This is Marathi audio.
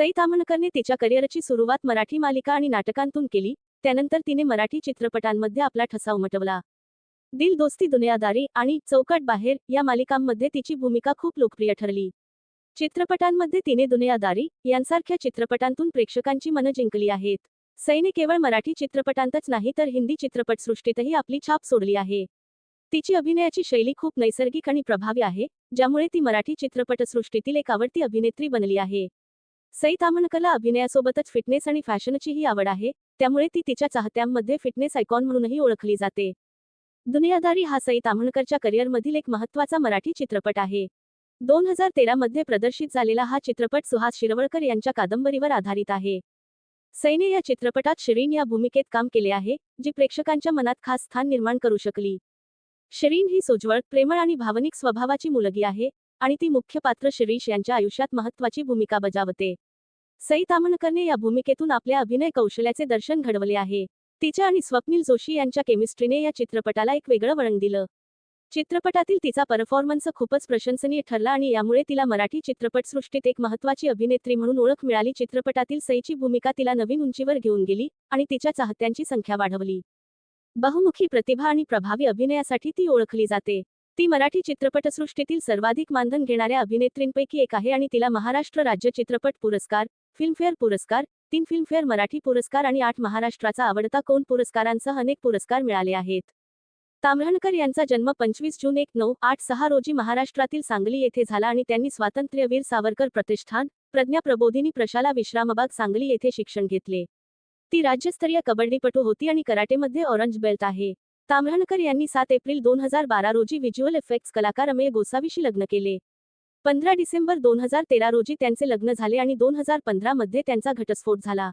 सई ताम्हणकरने तिच्या करिअरची सुरुवात मराठी मालिका आणि नाटकांतून केली त्यानंतर तिने मराठी चित्रपटांमध्ये आपला ठसा उमटवला. दिल दोस्ती दुनियादारी आणि चौकट बाहेर या मालिकांमध्ये तिची भूमिका खूप लोकप्रिय ठरली. चित्रपटांमध्ये तिने दुनियादारी यांसारख्या चित्रपटांतून प्रेक्षकांची मनं जिंकली आहेत. सईने केवळ मराठी चित्रपटांतच नाही तर हिंदी चित्रपटसृष्टीतही आपली छाप सोडली आहे. तिची अभिनयाची शैली खूप नैसर्गिक आणि प्रभावी आहे ज्यामुळे ती मराठी चित्रपटसृष्टीतील एक आवडती अभिनेत्री बनली आहे. सई ताम्हणकरला अभिनयासोबतच फिटनेस आणि फॅशनचीही आवड आहे त्यामुळे ती तिच्या चाहत्यांमध्ये फिटनेस आयकॉन म्हणूनही ओळखली जाते. दुनियादारी हा सई ताम्हणकरच्या करिअरमधील एक महत्त्वाचा मराठी चित्रपट आहे. दोन हजार तेरा मध्ये प्रदर्शित झालेला हा चित्रपट सुहास शिरवळकर यांच्या कादंबरीवर आधारित आहे. सैन्य या चित्रपटात शिरीन या भूमिकेत काम केले आहे जी प्रेक्षकांच्या मनात खास स्थान निर्माण करू शकली. शिरीन ही सुज्वळ प्रेमळ आणि भावनिक स्वभावाची मुलगी आहे आणि ती मुख्य पात्र शिरीष यांच्या आयुष्यात महत्त्वाची भूमिका बजावते. सई तामणकरने या भूमिकेतून आपल्या अभिनय कौशल्याचे दर्शन घडवले आहे. तिच्या आणि स्वप्नील जोशी यांच्या केमिस्ट्रीने या चित्रपटाला एक वेगळं वळण दिलं. चित्रपटातील तिचा परफॉर्मन्स खूपच प्रशंसनीय ठरला आणि यामुळे तिला मराठी चित्रपटसृष्टीत एक महत्त्वाची अभिनेत्री म्हणून ओळख मिळाली. चित्रपटातील सईची भूमिका तिला नवीन उंचीवर घेऊन गेली आणि तिच्या चाहत्यांची संख्या वाढवली. बहुमुखी प्रतिभा आणि प्रभावी अभिनयासाठी ती ओळखली जाते. ती मराठी चित्रपटसृष्टीतील सर्वाधिक मानधन घेणाऱ्या अभिनेत्रींपैकी एक आहे आणि तिला महाराष्ट्र राज्य चित्रपट पुरस्कार फिल्मफेअर पुरस्कार तीन फिल्मफेअर मराठी पुरस्कार आणि आठ महाराष्ट्राचा आवडता कोण पुरस्कारांसह अनेक पुरस्कार मिळाले आहेत. ताम्हणकर यांचा जन्म पंचवीस जून एक नऊ आठ सहा रोजी महाराष्ट्रातील सांगली येथे झाला आणि त्यांनी स्वातंत्र्यवीर सावरकर प्रतिष्ठान प्रज्ञा प्रबोधिनी प्रशाला विश्रामबाग सांगली येथे शिक्षण घेतले. ती राज्यस्तरीय कबड्डीपटू होती आणि कराटेमध्ये ऑरेंज बेल्ट आहे. ताम्हणकर यांनी सात एप्रिल दोन हजार बारा रोजी व्हिज्युअल इफेक्ट्स कलाकार अमेय गोसावीशी लग्न केले. पंधरा डिसेंबर दोन हजार तेरा रोजी त्यांचे लग्न झाले आणि दोन हजार पंधरा मध्ये त्यांचा घटस्फोट झाला.